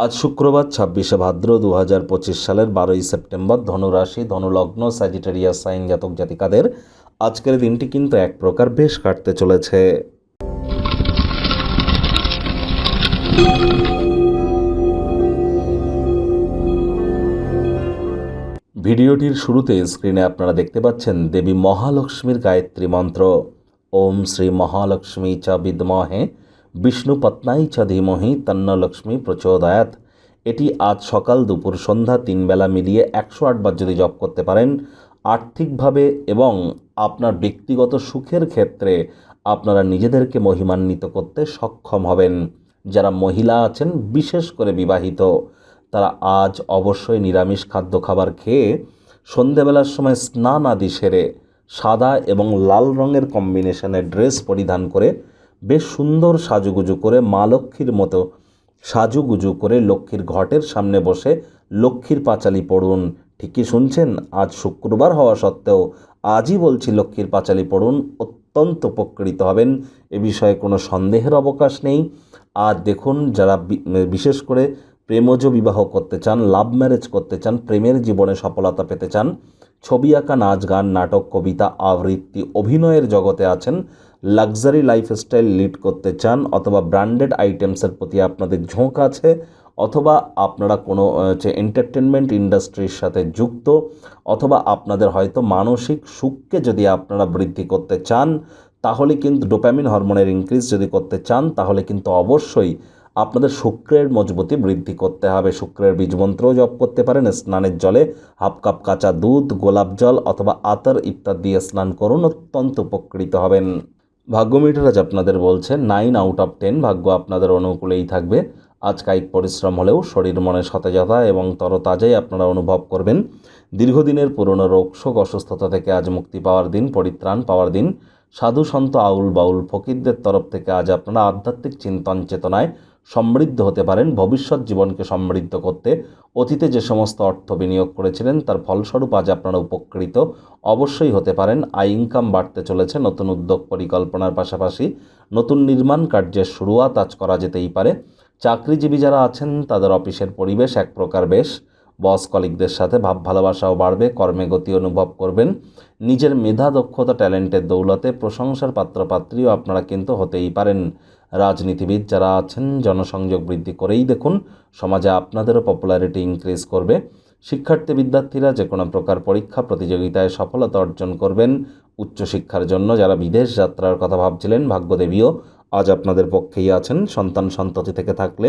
আজ শুক্রবার ছাব্বিশে ভাদ্র দু হাজার পঁচিশ সালের বারোই সেপ্টেম্বর ধনুরাশি, ধনুলগ্ন স্যাজিটেরিয়াস সাইন জাতক জাতিকাদের আজকের দিনটি কিন্তু এক প্রকার বেশ কাটতে চলেছে। ভিডিওটির শুরুতে স্ক্রিনে আপনারা দেখতে পাচ্ছেন দেবী মহালক্ষ্মীর গায়ত্রী মন্ত্র। ওম শ্রী মহালক্ষ্মী চ বিদ্মহে বিষ্ণু পত্নাই চ ধীমহি তন্ন লক্ষ্মী প্রচোদয়াত। এটি আজ সকাল দুপুর সন্ধ্যা তিন বেলা মিলিয়ে একশো আটবার যদি জপ করতে পারেন, আর্থিকভাবে এবং আপনার ব্যক্তিগত সুখের ক্ষেত্রে আপনারা নিজেদেরকে মহিমান্বিত করতে সক্ষম হবেন। যারা মহিলা আছেন, বিশেষ করে বিবাহিত, তারা আজ অবশ্যই নিরামিষ খাদ্য খাবার খেয়ে সন্ধেবেলার সময় স্নান আদি সেরে সাদা এবং লাল রঙের কম্বিনেশনের ড্রেস পরিধান করে বেশ সুন্দর সাজুগুজু করে মা লক্ষ্মীর মতো সাজুগুজু করে লক্ষ্মীর ঘটের সামনে বসে লক্ষ্মীর পাঁচালি পড়ুন। ঠিকই শুনছেন? আজ শুক্রবার হওয়া সত্ত্বেও আজই বলছি লক্ষ্মীর পাঁচালি পড়ুন, অত্যন্ত উপকৃত হবেন। এ বিষয়ে কোনো সন্দেহের অবকাশ নেই। আর দেখুন, যারা বিশেষ করে প্রেমজ বিবাহ করতে চান, লাভ ম্যারেজ করতে চান, প্রেমের জীবনে সফলতা পেতে চান, ছবি আঁকা, নাচ গান, নাটক, কবিতা, আবৃত্তি, অভিনয়ের জগতে আছেন লাক্সারি লাইফস্টাইল লিড করতে চান অথবা ব্র্যান্ডেড আইটেমসের প্রতি আপনাদের ঝোঁক আছে অথবা আপনারা কোনো হচ্ছে এন্টারটেনমেন্ট ইন্ডাস্ট্রির সাথে যুক্ত অথবা আপনাদের হয়তো মানসিক সুখকে যদি আপনারা বৃদ্ধি করতে চান, তাহলে কিন্তু ডোপামিন হরমোনের ইনক্রিজ যদি করতে চান, তাহলে কিন্তু অবশ্যই আপনাদের শুক্রের মজবুতি বৃদ্ধি করতে হবে। শুক্রের বীজমন্ত্রও জপ করতে পারেন, স্নানের জলে হাফ কাপ কাঁচা দুধ, গোলাপ জল অথবা আতর ইত্যাদি দিয়ে স্নান করুন, অত্যন্ত উপকৃত হবেন। ভাগ্য মিটার আজ আপনাদের বলছে নাইন আউট অফ টেন ভাগ্য আপনাদের অনুকূলেই থাকবে। আজ কায়িক পরিশ্রম হলেও শরীর মনে সতেজতা এবং তরতাজাই আপনারা অনুভব করবেন। দীর্ঘদিনের পুরনো রোগ, শোক, অসুস্থতা থেকে আজ মুক্তি পাওয়ার দিন, পরিত্রাণ পাওয়ার দিন। সাধু সন্ত আউল বাউল ফকিরদের তরফ থেকে আজ আপনারা আধ্যাত্মিক চিন্তন চেতনায় সমৃদ্ধ হতে পারেন, ভবিষ্যৎ জীবনকে সমৃদ্ধ করতে। অতীতে যে সমস্ত অর্থ বিনিয়োগ করেছিলেন, তার ফলস্বরূপ আজ আপনারা উপকৃত। অবশ্যই হতে পারেন, আয় ইনকাম বাড়তে চলেছে, নতুন উদ্যোগ পরিকল্পনার পাশাপাশি নতুন নির্মাণ কার্যের শুরুয়াত আজ করা যেতেই পারে। চাকরিজীবী যারা আছেন, তাদের অফিসের পরিবেশ এক প্রকার বেশ। বস কলিকদের সাথে ভাব ভালোবাসাও বাড়বে, কর্মে গতি অনুভব করবেন। নিজের মেধা, দক্ষতা, ট্যালেন্টের দৌলতে প্রশংসার পাত্রপাত্রীও আপনারা কিন্তু হতেই পারেন। রাজনীতিবিদ যারা আছেন, জনসংযোগ বৃদ্ধি করেই দেখুন, সমাজে আপনাদেরও পপুলারিটি ইনক্রিজ করবে। শিক্ষার্থী বিদ্যার্থীরা যে কোনো প্রকার পরীক্ষা, প্রতিযোগিতায় সফলতা অর্জন করবেন। উচ্চশিক্ষার জন্য যারা বিদেশ যাত্রার কথা ভাবছিলেন, ভাগ্যদেবীও আজ আপনাদের পক্ষেই আছেন। সন্তান সন্ততি থেকে থাকলে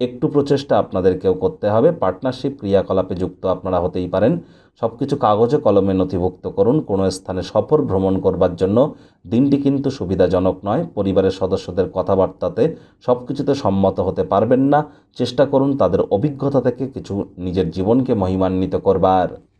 একটু প্রচেষ্টা আপনাদেরকেও করতে হবে। পার্টনারশিপ ক্রিয়াকলাপে যুক্ত আপনারা হতেই পারেন। সব কিছু কাগজে কলমে নথিভুক্ত করুন। কোনো স্থানে সফর ভ্রমণ করবার জন্য দিনটি কিন্তু সুবিধাজনক নয়। পরিবারের সদস্যদের কথাবার্তাতে সব কিছুতে সম্মত হতে পারবেন না। চেষ্টা করুন তাদের অভিজ্ঞতা থেকে কিছু নিজের জীবনকে মহিমান্বিত করবার।